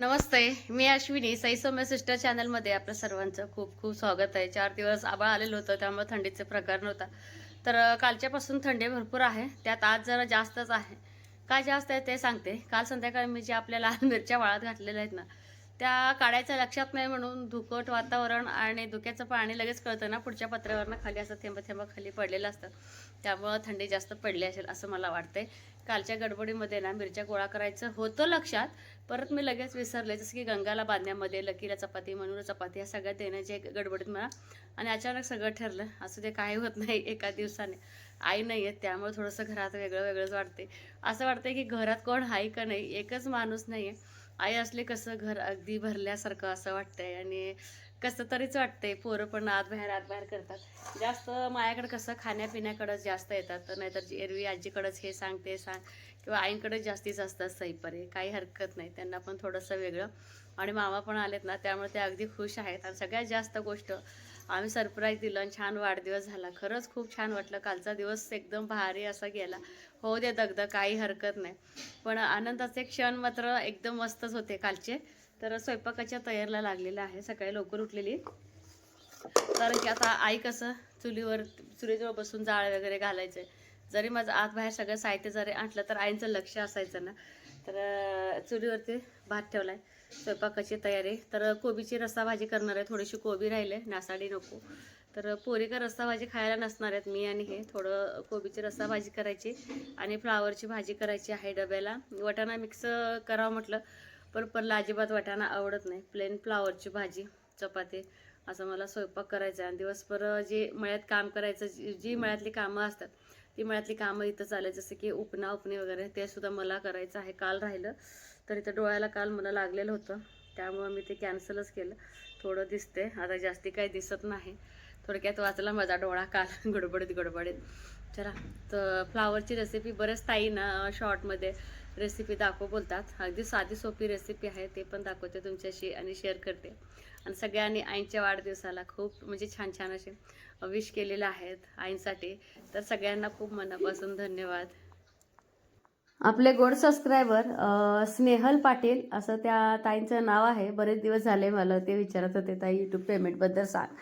नमस्ते मी अश्विनी. साई सौम्य सिस्टर चॅनलमध्ये आपलं सर्वांचं खूप खूप स्वागत आहे. चार दिवस आबाळ आलेलं होतं त्यामुळे थंडीचे प्रकार नव्हता. तर कालच्यापासून थंडी भरपूर आहे. त्यात आज जरा जास्तच आहे. काय जास्त आहे ते सांगते. काल संध्याकाळी मी जे आपल्या लाल मिरच्या वाळात घातलेल्या आहेत ना त्या काढायच्या लक्षात नाही म्हणून धुकट वातावरण आणि धुक्याचं पाणी लगेच कळतं ना पुढच्या पत्र्यावरनं खाली असं थेंब थेंब खाली पडलेलं असतं. त्यामुळं थंडी जास्त पडली असेल असं मला वाटतंय. कालच्या गडबडीमध्ये ना मिरच्या गोळा करायचं होतं लक्षात परत मी लगेच विसरले जसं की गंगाला बांधण्यामध्ये लकीला चपाती मनूला चपाती ह्या सगळ्या देण्याचे गडबडीत मला आणि अचानक सगळं ठरलं. असं ते काही होत नाही एका दिवसाने. आई नाही आहे त्यामुळे थोडंसं घरात वेगळं वेगळंच वाटते असं वाटतंय की घरात कोण आहे का नाही? एकच माणूस नाही आहे. आई असले कसं घर अगदी भरल्यासारखं असं वाटतंय आणि कसं तरीच वाटतंय. पोरं पण आत बाहेर आत बाहेर करतात. जास्त माझ्याकडे कसं खाण्यापिण्याकडंच जास्त येतात. नाहीतर एरवी आजीकडंच हे सांग ते सांग. किंवा आईंकडे जास्तीच असतात सैपरे काही हरकत नाही त्यांना पण थोडंसं वेगळं. आणि मामा पण आलेत ना त्यामुळे ते अगदी खुश आहेत. आणि सगळ्यात जास्त गोष्ट आम्ही सरप्राईज दिलं आणि छान वाढदिवस झाला. खरंच खूप छान वाटलं. कालचा दिवस एकदम भारी असा गेला. हो दे दगदग काही हरकत नाही. पण आनंदाचे क्षण मात्र एकदम मस्तच होते कालचे. तर स्वयंपाकाच्या तयारीला लागलेलं आहे. सकाळी लवकर उठलेली. कारण की आता आई कसं चुलीवर चुलीजवळ बसून जाळ वगैरे घालायचं जरी माझं आत बाहेर सगळं साहित्य जरी आणलं तर आईंचं लक्ष असायचं ना. तर चुलीवरती भात ठेवलाय. स्वयंपाकाची तयारी. तर कोबीची रस्सा भाजी करणार आहे. थोडीशी कोबी राहिले. नासाडी नको. तर पोरी का रस्सा भाजी खायला नसणार आहेत. मी आणि हे थोडं कोबीची रस्सा भाजी करायची आणि फ्लावरची भाजी करायची आहे डब्याला. वटाणा मिक्स करावं म्हटलं पण पण अजिबात वाटाणा आवडत नाही. प्लेन फ्लावरची भाजी चपाती असं मला स्वयंपाक करायचा आहे. आणि दिवसभर जे मळ्यात काम करायचं जी जी मळ्यातली कामं असतात ती मळ्यातली कामं इथं चालेल जसं की उपना उपणी वगैरे ते सुद्धा मला करायचं आहे. काल राहिलं तर इथं डोळ्याला काल मला लागलेलं होतं. त्यामुळं मी ते कॅन्सलच केलं. थोडं दिसते आता जास्ती काही दिसत नाही. थोडक्यात वाचला माझा डोळा काल. गडबडीत गडबडीत. चला तर फ्लावरची रेसिपी बरेच ताई ना शॉर्टमध्ये रेसिपी दाखव बोलतात. अगदी साधी सोपी रेसिपी आहे ते पण दाखवते तुमच्याशी आणि शेअर करते. आणि सगळ्यांनी आईंच्या वाढदिवसाला खूप म्हणजे छान छान असे विश केलेले आहेत आईंसाठी. तर सगळ्यांना खूप मनापासून धन्यवाद. आपले गोड सबस्क्रायबर स्नेहल पाटील असं त्या ताईंचं नाव आहे. बरेच दिवस झाले मला ते विचारत होते ताई यूट्यूब पेमेंटबद्दल सांग.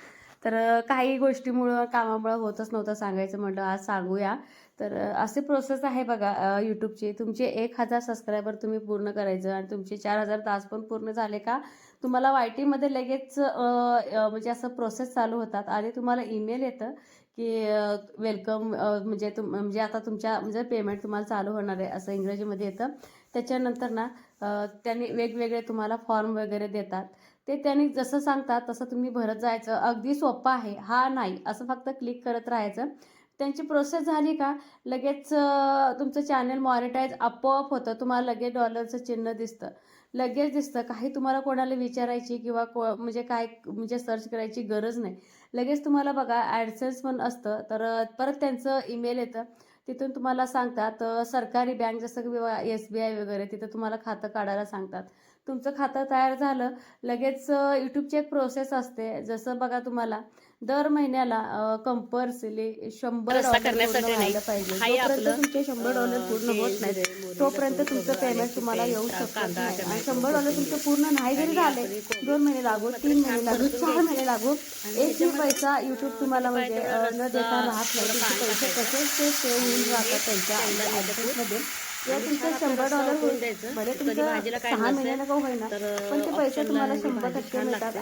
तर काही गोष्टीमुळं कामामुळं होतच नव्हतं सांगायचं म्हटलं आज सांगूया. तर असे प्रोसेस आहे बघा यूट्यूबची तुमचे एक हजार सबस्क्रायबर तुम्ही पूर्ण करायचं आणि तुमचे चार हजार तास पण पूर्ण झाले का? तुम्हाला वाय टीमध्ये लगेच म्हणजे असं प्रोसेस चालू होतात. आणि तुम्हाला ईमेल येतं की वेलकम म्हणजे तुम म्हणजे आता तुमच्या म्हणजे पेमेंट तुम्हाला चालू होणार आहे असं इंग्रजीमध्ये येतं. त्याच्यानंतर ना त्यांनी वेगवेगळे तुम्हाला फॉर्म वगैरे देतात. ते त्यांनी जसं सांगतात तसं तुम्ही भरत जायचं. अगदी सोपं आहे. हा नाही. असं फक्त क्लिक करत राहायचं. त्यांची प्रोसेस झाली का? लगेच तुमचं चॅनल मॉनिटाईज आपोआप होतं. तुम्हाला लगेच डॉलरचं चिन्ह दिसतं. लगेच दिसतं. काही तुम्हाला कोणाला विचारायची किंवा को म्हणजे काय म्हणजे सर्च करायची गरज नाही. लगेच तुम्हाला बघा ॲडसेन्स पण असतं. तर परत त्यांचं ईमेल येतं. तिथून तुम्हाला सांगतात सरकारी बँक जसं की एस बी आय वगैरे तिथं तुम्हाला खातं काढायला सांगतात. तुमचं खातं तयार झालं. लगेच यूट्यूबची एक प्रोसेस असते. जसं बघा तुम्हाला दर महिन्याला कंपल्सरी शंभर डॉलर पाहिजे. जोपर्यंत तुमचे शंभर डॉलर पूर्ण होत नाही तोपर्यंत तुमचं पेमेंट तुम्हाला येऊ शकत कांदा, नाही. आणि टोमॅटो, शंभर डॉलर तुमचे पूर्ण नाही जरी झाले दोन महिने लागू तीन महिने लागू चार घ्यायचं. महिने लागू एकही पैसा युट्यूब तुम्हाला म्हणजे न देता राहत नाही. पैसे. तसेच ते सेव्ह होऊन जातात त्यांच्या. मध्ये या तुमचे शंभर डॉलर द्यायचं. भले तुमचं सहा का होईना तर पण ते पैसे तुम्हाला शंभर टक्के मिळतात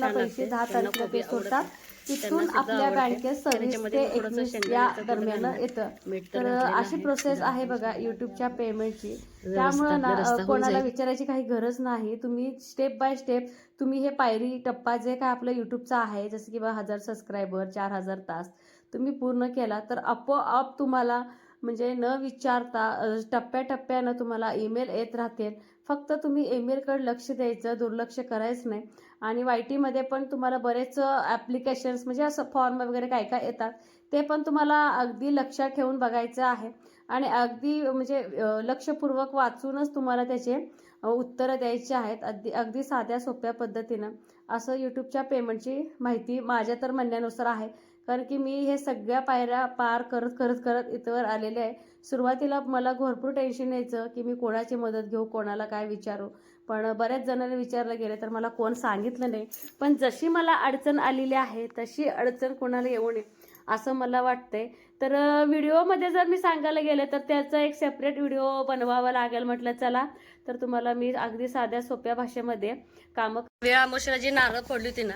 ना पैसे. दहा तारखेला पे सोडतात. तिथून आपल्या. बँकेत त्याच्यामध्ये ते एकवीस या दरम्यान. येतं तर अशी. प्रोसेस आहे बघा. युट्यूबच्या पेमेंटची त्यामुळं ना कोणाला. विचारायची काही गरज नाही तुम्ही स्टेप बाय स्टेप तुम्ही हे पायरी टप्पा जे काय आपलं युट्यूबचं आहे जसं की बा हजार सबस्क्रायबर चार हजार तास तुम्ही पूर्ण केला तर आपोआप तुम्हाला म्हणजे न विचारता टप्प्याटप्प्यानं तुम्हाला ईमेल येत राहतील. फक्त तुम्ही ईमेलकडे लक्ष द्यायचं दुर्लक्ष करायचं नाही. आणि वाय टीमध्ये पण तुम्हाला बरेच ॲप्लिकेशन्स म्हणजे असं फॉर्म वगैरे काय काय येतात ते पण तुम्हाला अगदी लक्षात ठेवून बघायचं आहे. आणि अगदी म्हणजे लक्षपूर्वक वाचूनच तुम्हाला त्याचे उत्तरं द्यायची आहेत. अगदी अगदी साध्या सोप्या पद्धतीनं. असं यूट्यूबच्या पेमेंटची माहिती माझ्या तर म्हणण्यानुसार आहे. कारण की मी हे सगळ्या पायऱ्या पार करत करत करत इथवर आलेले आहे. सुरुवातीला मला भरपूर टेन्शन यायचं की मी कोणाची मदत घेऊ कोणाला काय विचारू. पण बऱ्याच जणांनी विचारलं गेलं तर मला कोण सांगितलं नाही. पण जशी मला अडचण आलेली आहे तशी अडचण कोणाला येऊ नये असं मला वाटतंय. तर व्हिडिओमध्ये जर मी सांगायला गेले तर त्याचा एक सेपरेट व्हिडिओ बनवावा लागेल म्हटलं चला. तर तुम्हाला मी अगदी साध्या सोप्या भाषेमध्ये कामं वेळा अमोशाला जी नारळ फोडली होती ना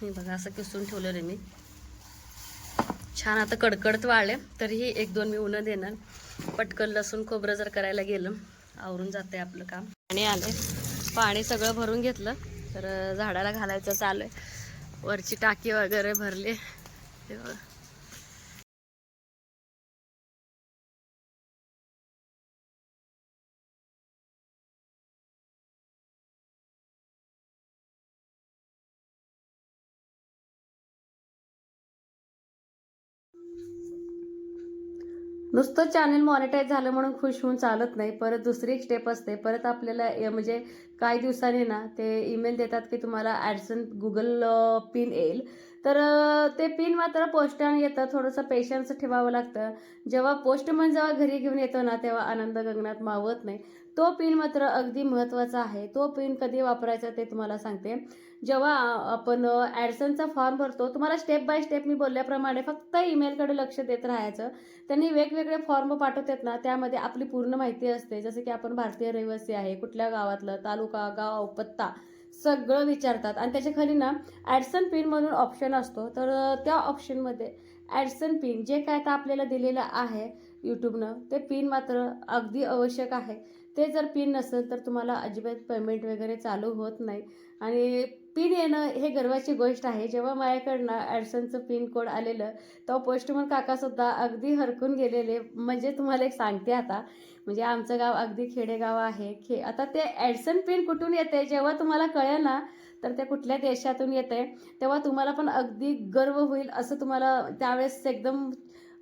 हे बघा असं किसून ठेवलेलं मी. छान आता कडकडत वाळले तरीही एक दोन मी उन्हं देणार. पटकन लसूण खोबरं जर करायला गेलं आवरून जाते आपलं काम. पाणी आले पाणी सगळं भरून घेतलं तर झाडाला घालायचं चालू आहे. वरची टाकी वगैरे भरली. तेव्हा नुसतं चॅनल मॉनिटाईज झालं म्हणून खुश होऊन चालत नाही. परत दुसरी एक स्टेप असते. परत आपल्याला ए- म्हणजे काही दिवसांनी ना ते ईमेल देतात की तुम्हाला ॲडसन गुगल पिन येईल. तर ते पिन मात्र पोस्टाने येतं. थोडंसं पेशन्स ठेवावं लागतं. जेव्हा पोस्टमन म्हणजे जेव्हा घरी घेऊन येतो ना तेव्हा आनंद गगनात मावत नाही. तो पिन मात्र अगदी महत्त्वाचा आहे. तो पिन कधी वापरायचा ते तुम्हाला सांगते. जेव्हा आपण ॲडसनचा फॉर्म भरतो तुम्हाला स्टेप बाय स्टेप मी बोलल्याप्रमाणे फक्त ईमेलकडे लक्ष देत राहायचं. त्यांनी वेगवेगळे फॉर्म पाठवतात ना त्यामध्ये आपली पूर्ण माहिती असते. जसं की आपण भारतीय रहिवासी आहे कुठल्या गावातलं तालुका गाव पत्ता सगळं विचारतात. आणि त्याच्याखाली ना ॲडसन पिन म्हणून ऑप्शन असतो. तर त्या ऑप्शनमध्ये ॲडसन पिन जे काय आता आपल्याला दिलेलं आहे यूट्यूबनं ते पिन मात्र अगदी आवश्यक आहे. ते जर पिन नसेल तर तुम्हाला अजिबात पेमेंट वगैरे चालू होत नाही. आणि पिन येणं हे गर्वाची गोष्ट आहे. जेव्हा माझ्याकडनं ॲडसनचं पिन कोड आलेलं तेव्हा पोस्टमन काकासुद्धा अगदी हरकून गेलेले. म्हणजे तुम्हाला एक सांगते आता. म्हणजे आमचं गाव अगदी खेडेगाव आहे. खे आता ते ॲडसन पिन कुठून येते जेव्हा तुम्हाला कळेल ना तर ते कुठल्या देशातून येते तेव्हा तुम्हाला पण अगदी गर्व होईल असं तुम्हाला त्यावेळेस एकदम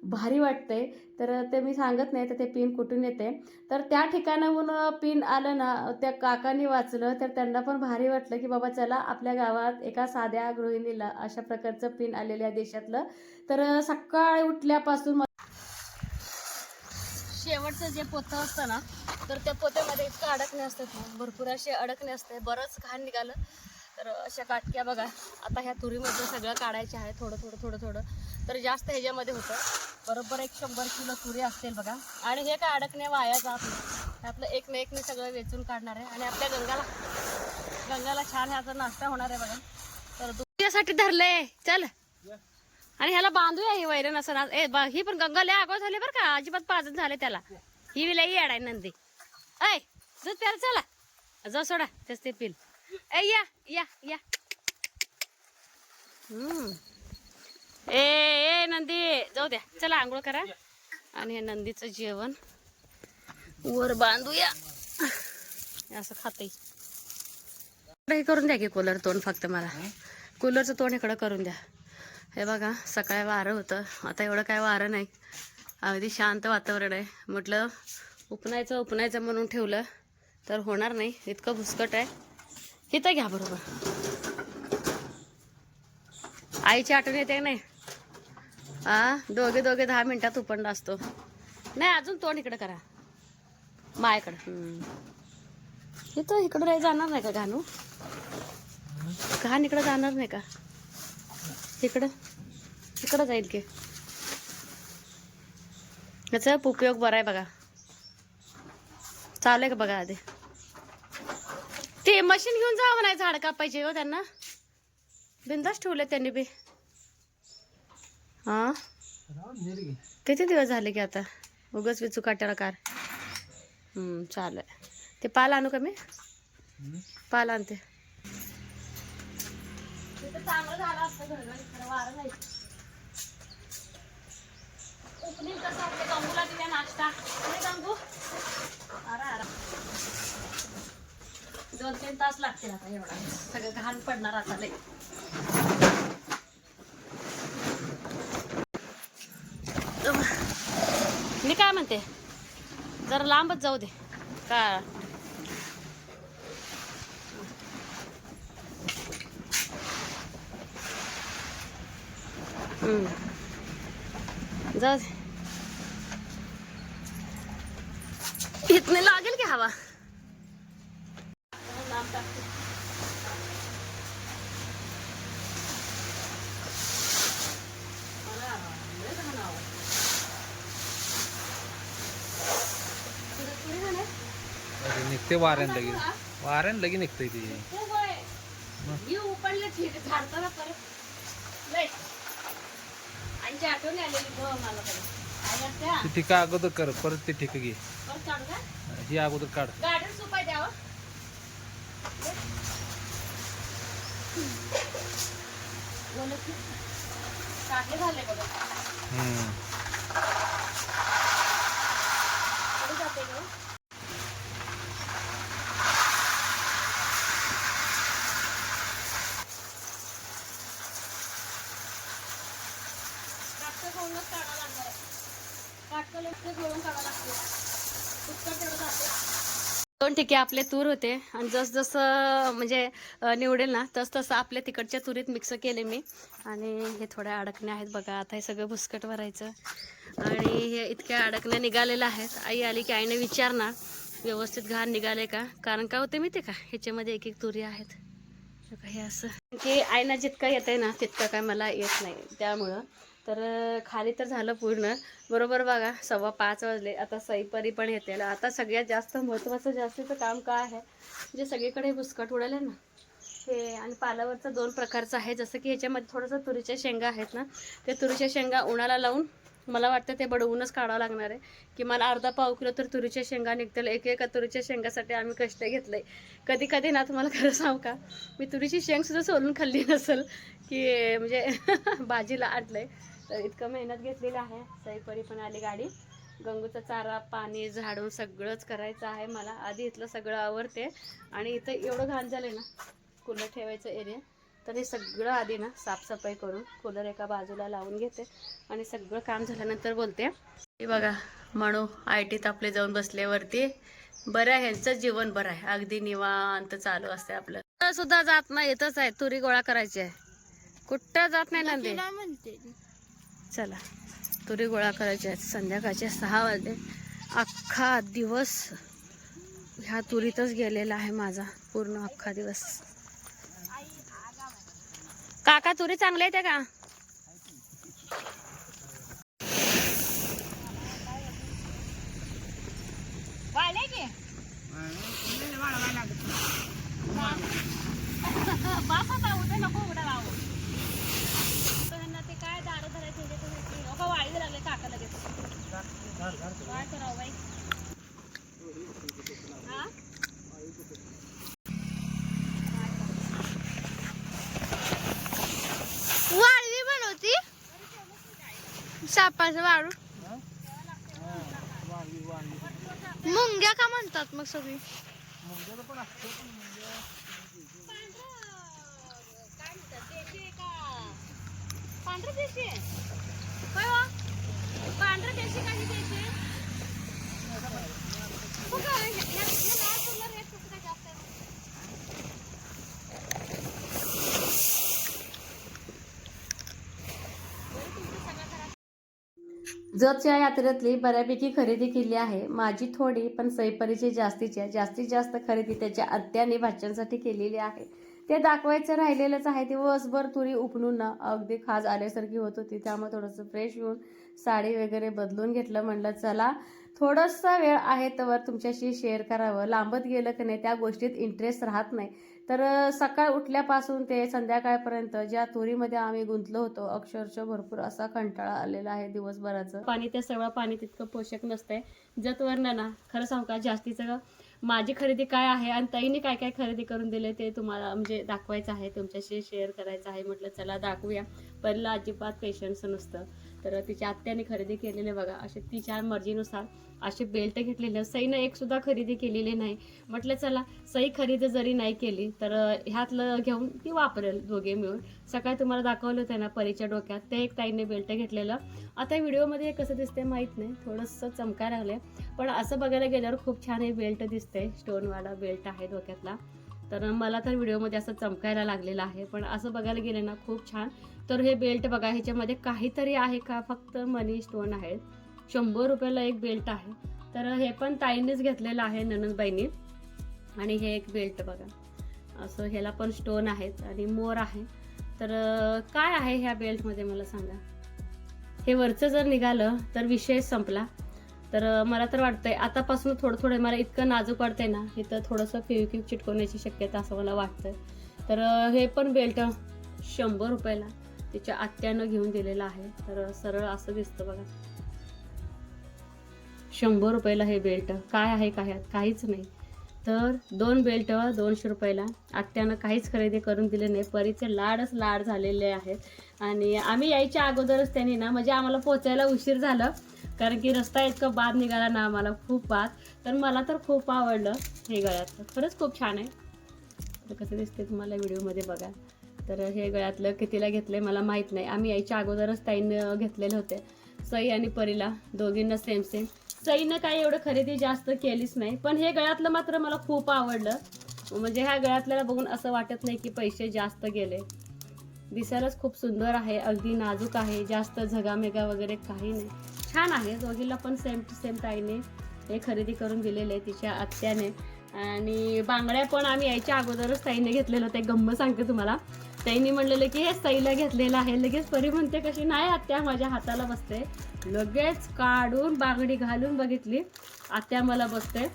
भारी वाटते तर ते मी सांगत नाही तर ते पिन कुठून येते. तर त्या ठिकाणाहून पिन आलं ना त्या काकांनी वाचलं तर त्यांना पण भारी वाटलं की बाबा चला आपल्या गावात एका साध्या गृहिणीला अशा प्रकारचं पिन आलेलं आहे देशातलं. तर सकाळी उठल्यापासून शेवटचं जे पोतं असतं ना तर त्या पोत्यामध्ये इतकं अडकणे असतात ना भरपूर असे अडकणे असते बरंच घाण निघालं. तर अशा काटक्या बघा आता ह्या तुरीमध्ये सगळं काढायचे आहे थोडं थोडं थोडं थोडं. तर जास्त ह्याच्यामध्ये होतं. बरोबर एक शंभर किलो तुरी असतील बघा. आणि हे काय अडकणे वाया जात नाही. आपलं एक ना एक सगळं वेचून काढणार आहे. आणि आपल्या गंगाला गंगाला छान ह्याचा नाश्ता होणार आहे बघा. तर दुसऱ्यासाठी धरलंय. चल. आणि ह्याला बांधूया ही वैरण असं ना ए ही पण गंगा लय आगाव झाली बरं का. अजिबात पाजत झाले त्याला. ही विला ही येडाय नंदी. ऐ दूध प्यायला चला. जा सोडा तेच ते पिल. ए या या या. हम्म. ए ए नंदी. जाऊ द्या. चला आंघोळ करा. आणि हे नंदीचं जेवण. वर बांधूया. असं खाते हे करून द्या की कूलर तोंड फक्त मला. कूलरचं तोंड इकडं करून द्या. हे बघा सकाळी वारं होतं. आता एवढं काय वारं नाही. अगदी शांत वातावरण आहे. म्हटलं उपनायचं उपनायचं म्हणून ठेवलं तर होणार नाही. इतकं भुसकट आहे. इथं घ्या बरोबर. आईची आठवण येते नाही? हा दोघे दोघे दहा मिनिटात उपंड असतो. नाही अजून तोंड इकडं करा. मायाकडं. इथं इकडं नाही जाणार नाही का घाणू घाण इकडं जाणार नाही का? इकडं? इकडं जाईल की. याचा उपयोग बरा आहे बघा. चालू आहे का बघा आधी? ते मशीन घेऊन जावं नाही झाड कापायचे हो त्यांना. बिंदास ठेवले त्यांनी बी. हा? किती दिवस झाले की आता? उगच विचू काट्याला कार. चालेल ते पाल आणू का मी? पाल आणते. दोन तीन तास लागतील आता एवढा. सगळं घाण पडणार आता लई. मी जरा लांबच जाऊ दे. का? हम्म. जाऊ दे. इथने लागेल की हवा टाकते मला लय घाण आवडतं. तुला तुरी घाण आहे? अरे निघते वाऱ्यान लगी वाऱ्यान लगी निघते ती. ठीक. ती ठिका अगोदर कर परत ती ठिका घे. ही अगोदर काढ. हम्म. कुठे जाते गं? काटकं गळूनच काढावं लागणार आहे. काटकं लवकर गळून काढावं लागते. कुटकं तेवढं जाते. दोन ठिके आपले तूर होते. आणि जसजसं म्हणजे निवडेल ना तस तसं आपल्या तिकडच्या तुरीत मिक्स केले मी. आणि हे थोड्या अडकण्या आहेत बघा आता हे सगळं भुसकट भरायचं. आणि हे इतक्या अडकण्या निघालेल्या आहेत. आई आली की आईने विचारणार व्यवस्थित घाण निघाले का? कारण काय होते माहिती का? ह्याच्यामध्ये एक एक तुरी आहेत. हे असं. की आईना जितकं येत आहे ना तितकं काय मला येत नाही. त्यामुळं तर खाली तर झालं पूर्ण. बरोबर बघा सव्वा पाच वाजले. आता सईपरी पण येते आता सगळ्यात जास्त महत्त्वाचं जास्तीचं काम काय आहे? जे सगळीकडे बुसकट उडाले ना? हे आणि पालावरचं दोन प्रकारचं आहे. जसं की ह्याच्यामध्ये थोडंसं तुरीच्या शेंगा आहेत ना? ते तुरीच्या शेंगा उन्हाला लावून मला वाटतं ते बडवूनच काढावं लागणार आहे. की मला अर्धा पाव किलो तर तुरीच्या शेंगा निघतील. एक एका तुरीच्या शेंगासाठी आम्ही कष्ट घेतले. कधी कधी ना तुम्हाला खरं सांगू का? मी तुरीची शेंगसुद्धा सोलून खाल्ली नसेल की म्हणजे भाजीला आणलंय तर इतकं मेहनत घेतलेली आहे. सईपरी पण आली गाडी. गंगूचा चारा पाणी झाडून सगळंच करायचं आहे मला. आधी इथलं सगळं आवडते आणि इथं एवढं घाण झालं ना कूलर ठेवायचं एरिया तर हे सगळं आधी ना साफसफाई करून कूलर एका बाजूला लावून घेते. आणि सगळं काम झाल्यानंतर बोलते. हे बघा म्हणू आय टीत आपले जाऊन बसल्यावरती. बरं आहे ह्यांचं जीवन बरं आहे. अगदी निवांत चालू असते आपलं. सुद्धा जात नाही येतच आहे. तुरी गोळा करायची आहे. कुठं जात नाही नंदे. चला. तुरी गोळा करायच्या आहेत संध्याकाळचे सहा वाजले. अख्खा दिवस ह्या तुरीतच गेलेला आहे माझा. पूर्ण अख्खा दिवस. काका तुरी चांगल्या आहेत का? वाळले की बास आता उद्या नको उड्या लावू त्यांना ते काय दारं धरायचे हे ते हे नको वाळीला लागले काका लगेच काय करावं बाई हा? वाळवी बनवती सापाचं वाळू मुंग्या का म्हणतात मग सगळी? काय देशी काही देशी देशी हो का? हे- हे- हे लाल फुलं रेट कसं काय जास्त आहे? जतच्या यात्रेतली बऱ्यापैकी खरेदी केली आहे. माझी थोडी पण सैपरीची जास्तीची आहे. जास्तीत जास्त खरेदी त्याच्या आत्याने भाच्यांसाठी केलेली आहे. ते दाखवायचं राहिलेलंच आहे. ते वसभर तुरी उपणून ना अगदी खाज आल्यासारखी होत होती. त्यामुळे थोडंसं फ्रेश होऊन साडी वगैरे बदलून घेतलं. म्हणलं चला थोडासा वेळ आहे तर तुमच्याशी शेअर करावं. लांबत गेलं की नाही त्या गोष्टीत इंटरेस्ट राहत नाही. तर सकाळ उठल्यापासून ते संध्याकाळपर्यंत ज्या तुरीमध्ये आम्ही गुंतलो होतो अक्षरशः भरपूर असा कंटाळा आलेला आहे दिवसभराचं. पाणी ते सगळं पाणी तितकं पोषक नसतंय. जत ना खरं सांगू का जास्तीचं माझी खरेदी काय आहे आणि ताईने काय काय खरेदी करून दिले ते तुम्हाला म्हणजे दाखवायचं आहे तुमच्याशी शेअर करायचं आहे म्हटलं चला दाखवूया. पहिलं अजिबात पेशन्स नसतं. तर तिच्या आत्याने खरेदी केलेले बघा असे तिच्या मर्जीनुसार असे बेल्ट घेतलेले. सईनं एक सुद्धा खरेदी केलेली नाही. म्हटलं चला सई खरेदी जरी नाही केली तर ह्यातलं घेऊन ती वापरेल दोघे मिळून. सकाळी तुम्हाला दाखवलं होतं ना परीच्या डोक्यात. ते एक ताईने बेल्ट घेतलेलं. आता व्हिडिओमध्ये हे कसं दिसते माहीत नाही. थोडंसं चमका लागले पण असं बघायला गेल्यावर खूप छान हे बेल्ट दिसते स्टोनवाला बेल्ट आहे डोक्यातला. तर मला तर व्हिडिओमध्ये असं चमकायला लागलेलं आहे. पण असं बघायला गेलं ना खूप छान. तर हे बेल्ट बघा ह्याच्यामध्ये काहीतरी आहे का? फक्त मनी स्टोन आहेत. शंभर रुपयाला एक बेल्ट आहे. तर हे पण ताईंनीच घेतलेलं आहे ननंदबाईंनी. आणि हे एक बेल्ट बघा. असं ह्याला पण स्टोन आहेत आणि मोर आहे. तर काय आहे ह्या बेल्टमध्ये मला सांगा? हे वरचं जर निघालं तर विषय संपला. तर मला तर वाटतंय आतापासून थोडं थोडं मला इतकं नाजूक वाटतंय ना इथं थोडंसं फेविक्विक चिटकवण्याची शक्यता असं मला वाटतंय. तर हे पण बेल्ट शंभर रुपयाला तिच्या आत्यानं घेऊन दिलेलं आहे. तर सरळ असं दिसतं बघा. शंभर रुपयाला हे बेल्ट. काय आहे काय काहीच नाही. तर दोन बेल्ट दोनशे रुपयाला. आत्यानं काहीच खरेदी करून दिले नाही. परीचे लाडच लाड झालेले आहेत. आणि आम्ही यायच्या अगोदरच त्यांनी ना म्हणजे आम्हाला पोचायला उशीर झालं. कारण की रस्ता इतका बाद निघाला ना आम्हाला खूप बाद. तर मला तर खूप आवडलं हे गळ्यातलं खरंच खूप छान आहे. तर कसं दिसते तुम्हाला व्हिडिओमध्ये बघा. तर हे गळ्यातलं कितीला घेतलं आहे मला माहीत नाही. आम्ही यायच्या अगोदरच ताईनं घेतलेले होते. सई आणि परीला दोघींना सेम सेम सईनं काही एवढं खरेदी जास्त केलीच नाही. पण हे गळ्यातलं मात्र मला खूप आवडलं. म्हणजे ह्या गळ्यातल्याला बघून असं वाटत नाही की पैसे जास्त गेले. दिसायलाच खूप सुंदर आहे अगदी नाजूक आहे जास्त झगामेगा वगैरे काही नाही. छान आहे दोघीला पण सेम टू सेम ताईने हे खरेदी करून दिलेले तिच्या आत्याने. आणि बांगड्या पण आम्ही यायच्या अगोदरच ताईने घेतलेलं होतं एक गंमत सांगते तुम्हाला. ताईने म्हणलेलं की हे सईला घेतलेलं आहे. लगेच परी म्हणते कशी नाही आत्या माझ्या हाताला बसते. लगेच काढून बांगडी घालून बघितली आत्या मला बसते.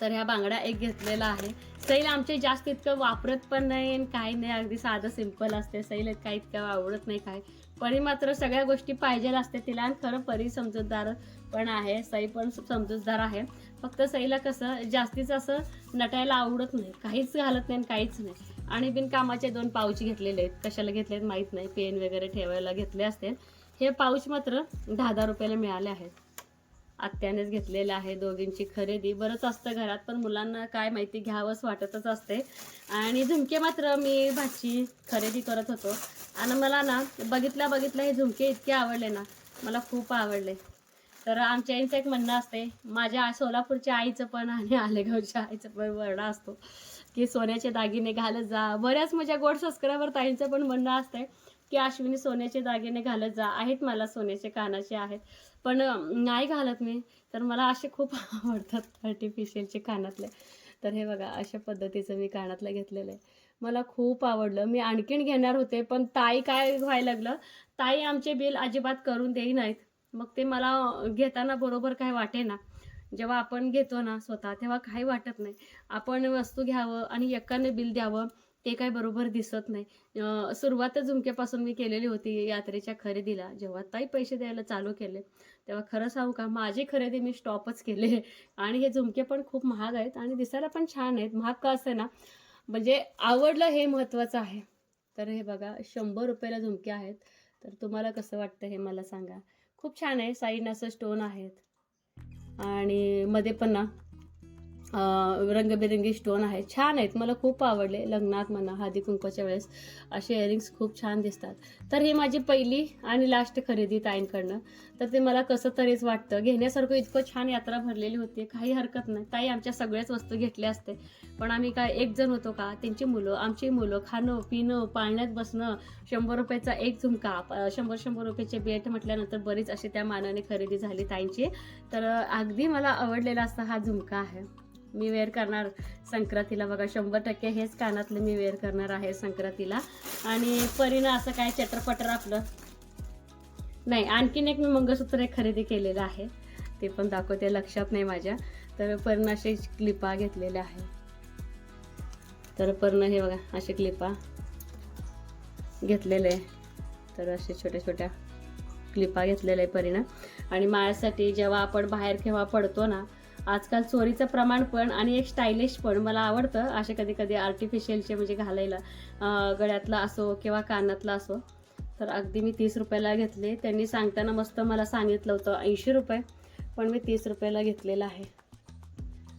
तर ह्या बांगड्या एक घेतलेला आहे. सैल आमचे जास्त इतकं वापरत पण नाही आणि काही नाही. अगदी साधं सिंपल असते. सैल काही इतकं आवडत नाही काय परी मात्र सगळ्या गोष्टी पाहिजे असते तिला आणि खरं परी समजूतदार पण आहे. सई पण समजूतदार आहे. फक्त सईला कसं जास्तीच असं नटायला आवडत नाही. काहीच घालत नाही आणि काहीच नाही. आणि बिनकामाचे दोन पाऊच घेतलेले आहेत. कशाला घेतलेत माहीत नाही. पेन वगैरे ठेवायला घेतले असते हे पाऊच मात्र दहा दहा रुपयाला मिळाले आहेत. आत्यानेच घेतलेलं आहे दोघींची खरेदी. बरंच असतं घरात पण मुलांना काय माहिती घ्यावंच वाटतच असते. आणि झुमके मात्र मी भाची खरेदी करत होतो. आणि मला ना बघितल्या बघितल्या हे झुमके इतके आवडले ना मला खूप आवडले. तर आमच्या आईचं एक म्हणणं असते माझ्या सोलापूरच्या आईचं पण आणि आलेगावच्या आईचं पण वर्ण असतो. की सोन्याचे दागिने घालत जा. बऱ्याच माझ्या गोड सबस्क्रायबर ताईंचं पण म्हणणं असतंय की अश्विनी सोन्याचे दागिने घालत जा. आहेत मला सोन्याचे कानाचे आहेत. पण नाही घालत मी. तर मला असे खूप आवडतात आर्टिफिशियलचे कानातले. तर हे बघा अशा पद्धतीचं मी कानातलं घेतलेलं आहे. मला खूप आवडलं. मी आणखीन घेणार होते पण ताई काय व्हायला लागलं? ताई आमचे बिल अजिबात करून देई नाहीत. मग ते मला घेताना बरोबर काय वाटे ना जेव्हा आपण घेतो ना स्वतः तेव्हा काही वाटत नाही. आपण वस्तू घ्यावं आणि एकाने बिल द्यावं ते काय बरोबर दिसत नाही. सुरुवातच सुरुवात झुमक्यापासून मी केलेली होती यात्रेच्या खरेदीला. जेव्हा ताई पैसे द्यायला चालू केले तेव्हा खरं सांगू का माझी खरेदी मी स्टॉपच केले. आणि हे झुमके पण खूप महाग आहेत आणि दिसायला पण छान आहेत. महाग का असे ना म्हणजे आवडलं हे महत्त्वाचं आहे. तर हे बघा शंभर रुपयाला झुमके आहेत. तर तुम्हाला कसं वाटतं हे मला सांगा. खूप छान आहे. साईडनं असं स्टोन आहेत. आणि मध्ये पण ना रंगबेरंगी स्टोन आहे छान आहेत. मला खूप आवडले लग्नात म्हणा हळदी कुंकवाच्या वेळेस. असे इयरिंग्स खूप छान दिसतात. तर ही माझी पहिली आणि लास्ट खरेदी ताईंकडनं तर ते मला कसं तरीच वाटतं. घेण्यासारखं इतकं छान यात्रा भरलेली होती. काही हरकत नाही. ताई आमच्या सगळ्याच वस्तू घेतल्या असते. पण आम्ही काय एक जण होतो का? त्यांची मुलं आमची मुलं खाणं पिणं पाळण्यात बसणं शंभर रुपयाचा एक झुमका शंभर शंभर रुपयाचे बेट म्हटल्यानंतर बरीच अशी त्या मानाने खरेदी झाली ताईंची. तर अगदी मला आवडलेला असा हा झुमका आहे. मी वेअर करणार संक्रांतीला बघा शंभर टक्के हेच कानातलं मी वेअर करणार आहे संक्रांतीला. आणि परीनं असं काय चटरपटर आपलं? नाही आणखीन एक मी मंगळसूत्र एक खरेदी केलेलं आहे. ते पण दाखवते लक्षात नाही माझ्या. तर पर्ण असे क्लिपा घेतलेल्या आहे. तर पर्ण हे बघा असे क्लिपा घेतलेले आहे. तर असे छोट्या छोट्या क्लिपा घेतलेल्या आहे परीनं. आणि माझ्यासाठी जेव्हा आपण बाहेर केव्हा पडतो ना आजकाल चोरीचं प्रमाण पण आणि एक स्टायलिश पण मला आवडतं असे कधी कधी आर्टिफिशियलचे म्हणजे घालायला. गळ्यातला असो किंवा कानातला असो. तर अगदी मी तीस रुपयाला घेतले. त्यांनी सांगताना मस्त मला सांगितलं होतं ऐंशी रुपये. पण मी तीस रुपयाला घेतलेलं आहे.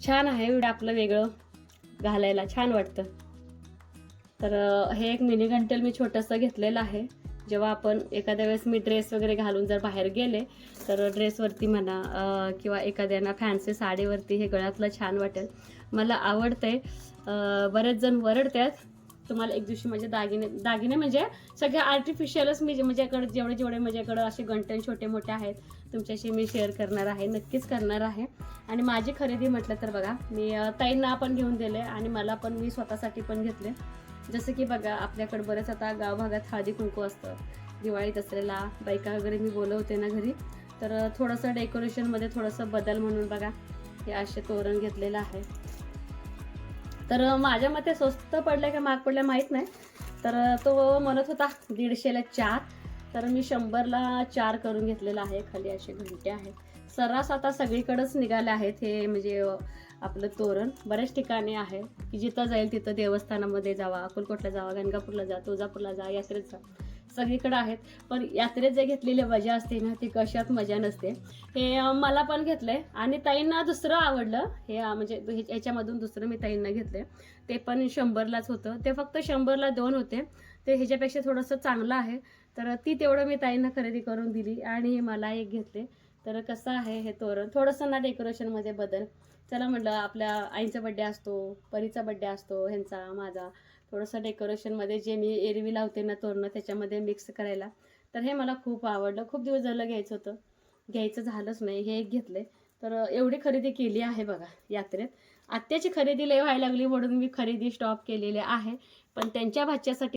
छान आहे एवढं आपलं वेगळं घालायला. छान वाटतं. तर हे एक मिनी घंटेल मी छोटंसं घेतलेलं आहे. जेव्हा आपण एखाद्या वेळेस मी ड्रेस वगैरे घालून जर बाहेर गेले तर ड्रेसवरती म्हणा किंवा एखाद्याना फॅन्सी साडीवरती हे गळ्यातलं छान वाटेल. मला आवडते बरेच जण वरडतात. तुम्हाला एक दिवशी म्हणजे दागिने दागिने म्हणजे सगळे आर्टिफिशियलच मी माझ्याकडे जेवढे जेवढे माझ्याकडं असे गंटन छोटे मोठे आहेत तुमच्याशी मी शेअर करणार आहे नक्कीच करणार आहे. आणि माझी खरेदी म्हटलं तर बघा मी ताईंना पण घेऊन दिले आणि मला पण मी स्वतःसाठी पण घेतले. जसं की बघा आपल्याकडे बरेच आता गाव भागात हळदी कुंकू असतं. दिवाळी दसऱ्याला बायका वगैरे मी बोलवते ना घरी. तर थोडंसं डेकोरेशनमध्ये थोडंसं बदल म्हणून बघा हे असे तोरण घेतलेलं आहे. तर माझ्या मते स्वस्त पडलं का महाग पडलं माहीत नाही. तर तो म्हणत होता दीडशेला चार. तर मी शंभरला चार करून घेतलेला आहे. खाली असे घंटे आहेत. सर्रास आता सगळीकडंच निघाले आहेत हे म्हणजे आपलं तोरण बऱ्याच ठिकाणी आहे की जिथं जाईल तिथं देवस्थानामध्ये जावा अकोलकोटला जावा गणगापूरला जा तुळजापूरला जा यात्रेत जा. सगळीकडे आहेत. पण यात्रेत जे घेतलेली मजा असते ना ती कशात मजा नसते. हे मला पण घेतलं आहे आणि ताईंना दुसरं आवडलं. हे म्हणजे ह्याच्यामधून दुसरं मी ताईंना घेतलं ते पण शंभरलाच होतं. ते फक्त शंभरला दोन होते. ते ह्याच्यापेक्षा थोडंसं चांगलं आहे. तर ती तेवढं मी ताईंना खरेदी करून दिली आणि मला एक घेतले. तर कसं आहे हे तोरण? थोडंसं ना डेकोरेशनमध्ये बदल. चला म्हटलं आपल्या आईचा बड्डे असतो परीचा बड्डे असतो ह्यांचा माझा. थोडंसं डेकोरेशनमध्ये जे मी एरवी लावते ना तोरणं त्याच्यामध्ये मिक्स करायला. तर हे मला खूप आवडलं. खूप दिवस झालं घ्यायचं होतं. घ्यायचं झालंच नाही. हे एक घेतलं तर एवढी खरेदी केली आहे बघा यात्रेत. आत्याची खरेदी लय व्हायला लागली म्हणून मी खरेदी स्टॉप केलेली आहे. पण त्यांच्या भाच्यासाठी